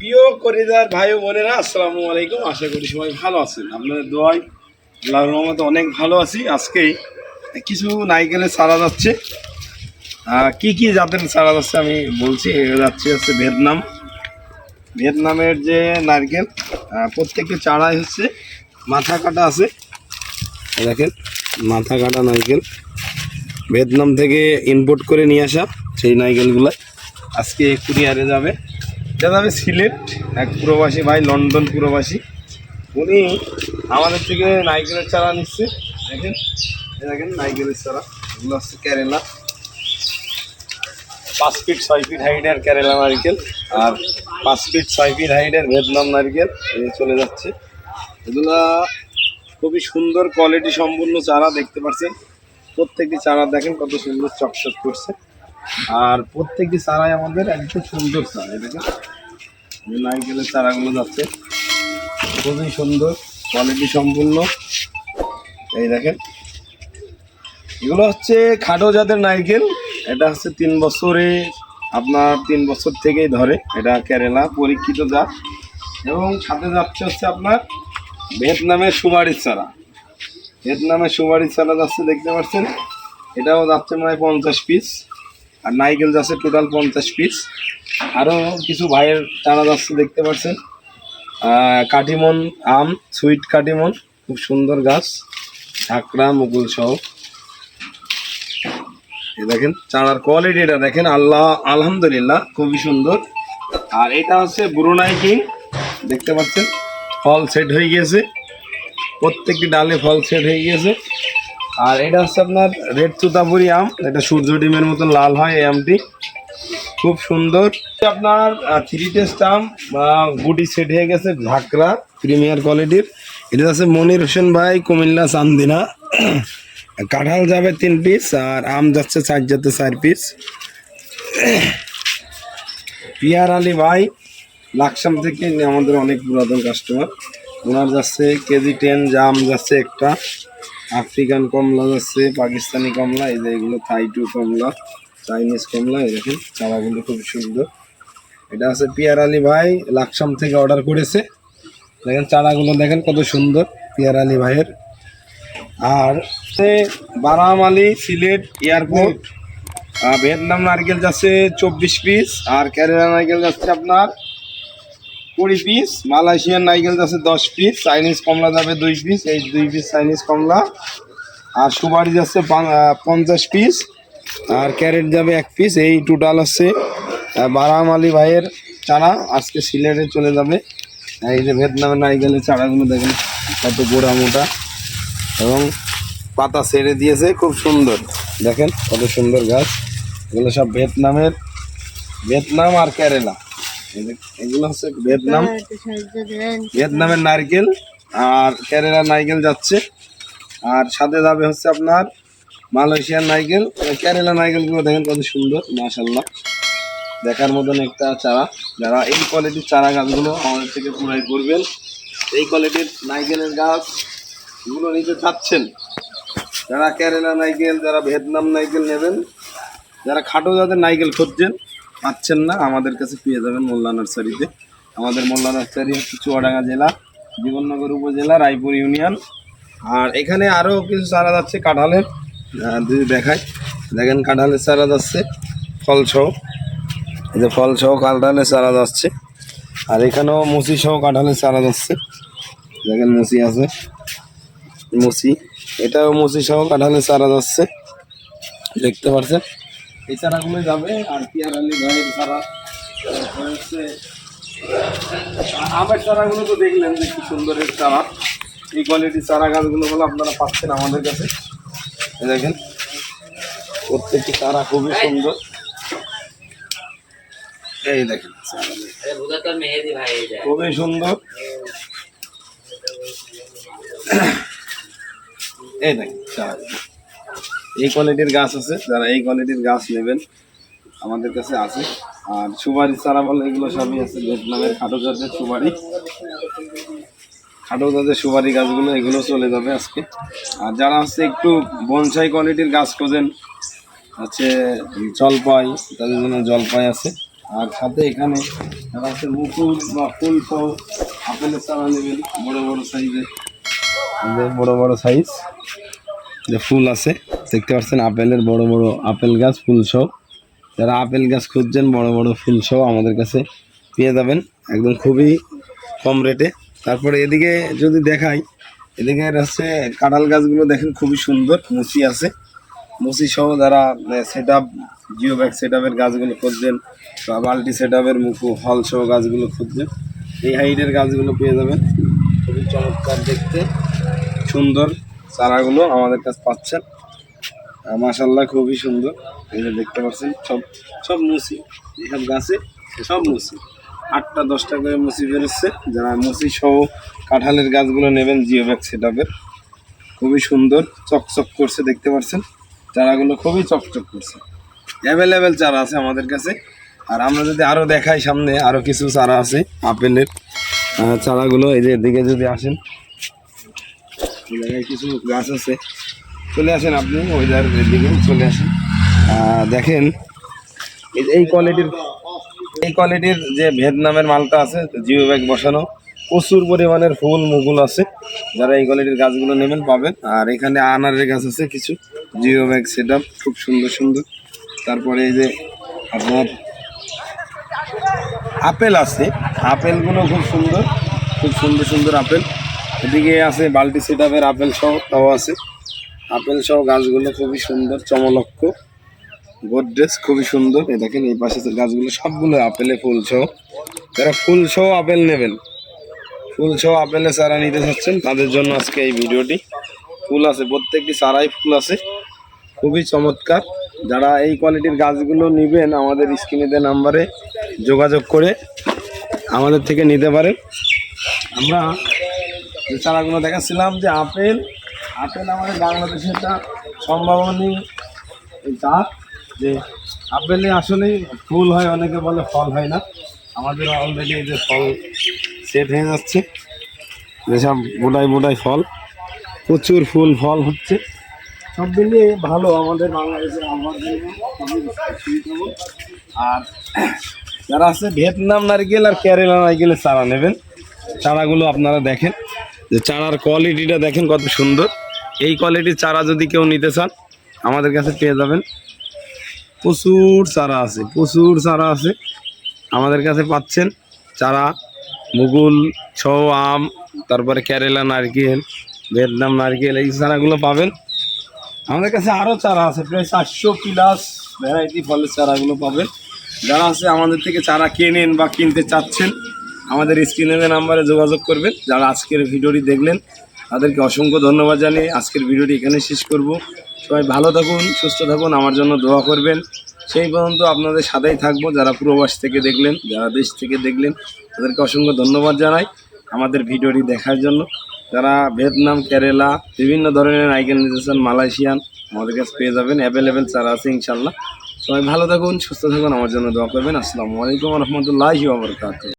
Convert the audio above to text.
প্রিয় করিদার ভাই বোনেরা, আসসালামু আলাইকুম। আশা করি সবাই ভালো আছেন। আপনাদের দোয়াই আল্লাহর রহমতে অনেক ভালো আছি। আজকেই কিছু নাইকেলের চারা যাচ্ছে। কি কি জাতের চারা যাচ্ছে আমি বলছি। যাচ্ছে হচ্ছে ভিয়েতনাম। ভিয়েতনামের যে নারকেল প্রত্যেকটি চারাই হচ্ছে মাথা কাটা আছে। দেখেন, মাথা কাটা নারকেল। ভিয়েতনাম থেকে ইম্পোর্ট করে নিয়ে আসা সেই নারকেলগুলো আজকে কুরিয়ারে যাবে। যা আমি সিলেট, এক প্রবাসী, ভাই লন্ডন প্রবাসী। উনি আমাদের থেকে নাইকেলের চারা নিচ্ছে। দেখেন দেখেন নাইকেলের চারা। এগুলো হচ্ছে কেরালা। পাঁচ ফিট ছয় ফিট হাইটের কেরালা নারকেল আর পাঁচ ফিট ছয় ফিট হাইটের ভিয়েতনাম নারকেল। চলে যাচ্ছে। এগুলা খুবই সুন্দর কোয়ালিটি সম্পূর্ণ চারা, দেখতে পাচ্ছেন? প্রত্যেকটি চারা দেখেন কত সুন্দর চকচক করছে। আর প্রত্যেকটি চারাই আমাদের একদম সুন্দর চারা দেখেন। এই নারকেলের চারাগুলো যাচ্ছে। খুবই সুন্দর কোয়ালিটি সম্পূর্ণ। এই দেখেন। এগুলো হচ্ছে খাটো জাতের নারকেল। এটা হচ্ছে তিন বছরে, আপনার তিন বছর থেকেই ধরে। এটা কেরালা পরীক্ষিত জাত। এবং সাথে যাচ্ছে হচ্ছে আপনার ভিয়েতনামের সুপারির চারা। ভিয়েতনামের সুপারির চারা যাচ্ছে, দেখতে পাচ্ছেন? এটাও যাচ্ছে প্রায় পঞ্চাশ পিস আর নাইকেল যাচ্ছে টোটাল পঞ্চাশ পিস আরও কিছু ভাইয়ের চারা যাচ্ছে দেখতে পাচ্ছেন। কাটিমন আম, সুইট কাটিমন খুব সুন্দর গাছ, ঝাঁকড়া, মুকুল সহ। দেখেন, চারার কোয়ালিটিটা দেখেন, আল্লাহ, আলহামদুলিল্লাহ, খুবই সুন্দর। আর এটা হচ্ছে ব্রুনাই কিং, দেখতে পাচ্ছেন, ফল সেট হয়ে গিয়েছে। প্রত্যেকটি ডালে ফল সেট হয়ে গিয়েছে। আর এটা হচ্ছে আপনার রেড তুতাপুরি আম, এটা সূর্য ডিমের মতন লাল হয় এই আমটি। খুব সুন্দর। আপনার থ্রি টেস্ট আম বা গুটি সেট হয়ে গেছে ঝাঁকড়া প্রিমিয়ার কোয়ালিটির এটা আছে মনির হোসেন ভাই, কুমিল্লা চান্দিনা কাঁঠাল যাবে তিন পিস আর আম যাচ্ছে চার যাতে চার পিস পিয়ার আলী ভাই, লাকসাম থেকে আমাদের অনেক পুরাতন কাস্টমার ওনার যাচ্ছে কেজি টেন জাম যাচ্ছে একটা। আফ্রিকান কমলা যাচ্ছে, পাকিস্তানি কমলা, এই যে এগুলো থাই টু কমলা। চাইনিজ কমলা দেখেন চারাগুলো খুব সুন্দর। এটা আছে পিয়ার আলী ভাই, লাকসাম থেকে অর্ডার করেছে। দেখেন চারাগুলো দেখেন কত সুন্দর, পিয়ার আলী ভাইয়ের। আর বারামালি সিলেট এয়ারপোর্ট। ভিয়েতনাম নারকেল যাচ্ছে চব্বিশ পিস, আর কেরালা নারকেল যাচ্ছে আপনার কুড়ি পিস, মালয়েশিয়ান নারকেল যাচ্ছে দশ পিস, চাইনিজ কমলা যাবে দুই পিস, এই দুই পিস চাইনিজ কমলা। আর সুপারি যাচ্ছে পঞ্চাশ পিস আর ক্যারেট যাবে এক পিস এই টোটাল হচ্ছে আহ, বারামালি ভাইয়ের চারা আজকে সিলেটে চলে যাবে। এই যে ভিয়েতনামের নারকেলের চারাগুলো দেখেন কত গোড়া মোটা। এবং পাতা ছেড়ে দিয়েছে খুব সুন্দর। দেখেন কত সুন্দর গাছ। এগুলো সব ভিয়েতনামের ভিয়েতনাম আর কেরালা। এগুলো হচ্ছে ভিয়েতনাম ভিয়েতনামের নারকেল আর কেরালা নারকেল যাচ্ছে। আর সাথে যাবে হচ্ছে আপনার মালয়েশিয়ার নারকেল কেরালা নারকেলগুলো দেখেন কত সুন্দর মাশাল্লাহ দেখার মতন একটা চারা। যারা এই কোয়ালিটির চারা গাছগুলো আমাদের থেকে পুরাই করবেন, এই কোয়ালিটির নারকেলের গাছ এগুলো নিতে চাচ্ছেন, যারা কেরালা নাইকেল, যারা ভিয়েতনাম নাইকেল নেবেন, যারা খাটো যাদের নাইকেল খুঁজছেন, পাচ্ছেন না, আমাদের কাছে পেয়ে যাবেন মোল্লা নার্সারিতে। আমাদের মোল্লা নার্সারি হচ্ছে চুয়াডাঙ্গা জেলা, জীবননগর উপজেলা, রায়পুর ইউনিয়ন। আর এখানে আরও কিছু চারা যাচ্ছে কাঁঠালের। যদি দেখায় দেখেন কাঁঠালের চারা যাচ্ছে ফল সহ এই যে ফল সহ কাঁঠালের চারা যাচ্ছে। আর এখানেও মুসি সহ কাঁঠালের চারা যাচ্ছে। দেখেন মুসি আছে। মুসি, এটাও মুসি সহ কাঁঠালের চারা যাচ্ছে। দেখতে পাচ্ছেন? এই চারাগুলো যাবে আর পিয়ার ভাইয়ের চারা হচ্ছে আমের চারাগুলো তো দেখলেন যে কি সুন্দরের চারা। এই কোয়ালিটির চারা গাছগুলো বলে আপনারা পাচ্ছেন আমাদের কাছে। দেখেন, প্রত্যেকটি চারা খুবই সুন্দর। এই দেখেন, খুবই সুন্দর। এই দেখেন। এই কোয়ালিটির গাছ আছে, যারা এই কোয়ালিটির গাছ নেবেন, আমাদের কাছে আছে। আর সুপারি চারা বলে এগুলো সবই আছে ভিয়েতনামের খাটো জাতের সুপারি। খাটো জাতের সুপারি গাছগুলো, এগুলো চলে যাবে আজকে। আর যারা হচ্ছে একটু বনসাই কোয়ালিটির গাছ খোঁজেন, হচ্ছে জলপাই, তাদের জন্য জলপাই আছে। আর সাথে এখানে যারা আছে মুকুল বা ফুল সহ আপেলের চারা নেবেন, বড় বড় সাইজের। বড় বড় সাইজ যে ফুল আছে, দেখতে পাচ্ছেন আপেলের বড় বড় আপেল গাছ, ফুল সহ যারা আপেল গাছ খুঁজছেন, বড় বড় ফুল সহ আমাদের কাছে পেয়ে যাবেন। একদম খুবই কম রেটে তারপরে এদিকে যদি দেখাই, এদিকে হচ্ছে কাঁঠাল গাছগুলো দেখেন খুবই সুন্দর, মুচি আছে। মুচি সহ যারা set up geo bag set আপের গাছগুলো খুঁজছেন বা মাল্টি সেট আপের মুখু হল সহ গাছগুলো খুঁজছেন এই হাইটের গাছগুলো পেয়ে যাবেন। খুবই চমৎকার দেখতে, সুন্দর চারাগুলো আমাদের কাছে পাচ্ছেন। মাসাল্লাহ খুবই সুন্দর যে দেখতে পাচ্ছেন, সব সব মুসি এসব গাছে সব মুসি আটটা, দশটা করে মুসি বেরোচ্ছে। যারা মুসি সহ কাঁঠালের গাছগুলো নেবেন জিও ব্যাগ সেট খুবই সুন্দর, চকচক করছে, দেখতে পাচ্ছেন? চারাগুলো খুবই চকচক করছে। অ্যাভেলেবেল চারা আছে আমাদের কাছে। আর আমরা যদি আরও দেখাই সামনে আরও কিছু চারা আছে, আপেলের চারাগুলো। এই যে এদিকে যদি আসেন কিছু গাছ আছে। চলে আসেন আপনি ওই জায়গার দিকে চলে আসেন। দেখেন, এই কোয়ালিটির এই কোয়ালিটির যে ভিয়েতনামের মালটা আছে, জিও ব্যাগ বসানো, প্রচুর পরিমাণের ফুল মুগুল আছে। যারা এই কোয়ালিটির গাছগুলো নেবেন পাবেন। আর এখানে আনারের গাছ আছে কিছু, জিও ব্যাগ সেট খুব সুন্দর সুন্দর। তারপরে এই যে আপনার আপেল আছে। আপেলগুলো খুব সুন্দর খুব সুন্দর সুন্দর আপেল। এদিকে আছে বাল্টি সেট আপেল সহ তাও আছে। আপেল সহ গাছগুলো খুবই সুন্দর, চমলক্ষ। গোদরেজ খুবই সুন্দর। এই দেখেন, এই পাশে গাছগুলো, সবগুলো আপেলে ফুল সহ। যারা ফুল সহ আপেল নেবেন, ফুল সহ আপেলে চারা নিতে চাচ্ছেন, তাদের জন্য আজকে এই ভিডিওটি। ফুল আছে, প্রত্যেকটি চারাই ফুল আছে। খুবই চমৎকার। যারা এই কোয়ালিটির গাছগুলো নেবেন, আমাদের স্ক্রিনে নাম্বারে যোগাযোগ করে আমাদের থেকে নিতে পারেন। আমরা যে চারাগুলো দেখাচ্ছিলাম, যে আপেল আপেল আমাদের বাংলাদেশে একটা সম্ভাবনী চাপ যে আপেলে আসলেই ফুল হয়, অনেকে বলে ফল হয় না। আমাদের অলরেডি যে ফল সেট হয়ে যাচ্ছে। যেসব মোটাই মোটাই ফল, প্রচুর ফুল, ফল হচ্ছে। সব মিলিয়ে ভালো আমাদের বাংলাদেশের। আর যারা আছে ভিয়েতনাম নারকেল আর কেরালা নারকেলের চারা নেবেন। চারাগুলো আপনারা দেখেন। যে চারার কোয়ালিটিটা দেখেন কত সুন্দর। এই কোয়ালিটির চারা যদি কেউ নিতে চান, আমাদের কাছে পেয়ে যাবেন। প্রচুর চারা আছে, প্রচুর চারা আছে। আমাদের কাছে পাচ্ছেন চারা, মুগুল, ছৌ, আম, তারপরে কেরালা, নারকেল ভিয়েতনাম নারকেল, এই চারাগুলো পাবেন। আমাদের কাছে আরও চারা আছে, প্রায় চারশো প্লাস ভ্যারাইটি ফলের চারাগুলো পাবেন। যারা আছে আমাদের থেকে চারা কেনেন বা কিনতে চাচ্ছেন, আমাদের স্ক্রিনে নাম্বারে যোগাযোগ করবেন। যারা আজকের ভিডিওটি দেখলেন, তাদেরকে অসংখ্য ধন্যবাদ জানিয়ে আজকের ভিডিওটি এখানে শেষ করব। সবাই ভালো থাকুন, সুস্থ থাকুন, আমার জন্য দোয়া করবেন। সেই পর্যন্ত আপনাদের সাথেই থাকব, যারা প্রবাস থেকে দেখলেন, যারা দেশ থেকে দেখলেন, তাদেরকে অসংখ্য ধন্যবাদ জানাই আমাদের ভিডিওটি দেখার জন্য। যারা ভিয়েতনাম, কেরালা, বিভিন্ন ধরনের আইকেন নিতেছেন, মালয়েশিয়ান, আমাদের কাছে পেয়ে যাবেন অ্যাভেলেবেল চারা আছে ইনশাল্লাহ সবাই ভালো থাকুন, সুস্থ থাকুন, আমার জন্য দোয়া করবেন। আসসালামু আলাইকুম রহমতুল্লাহি ওবরকাত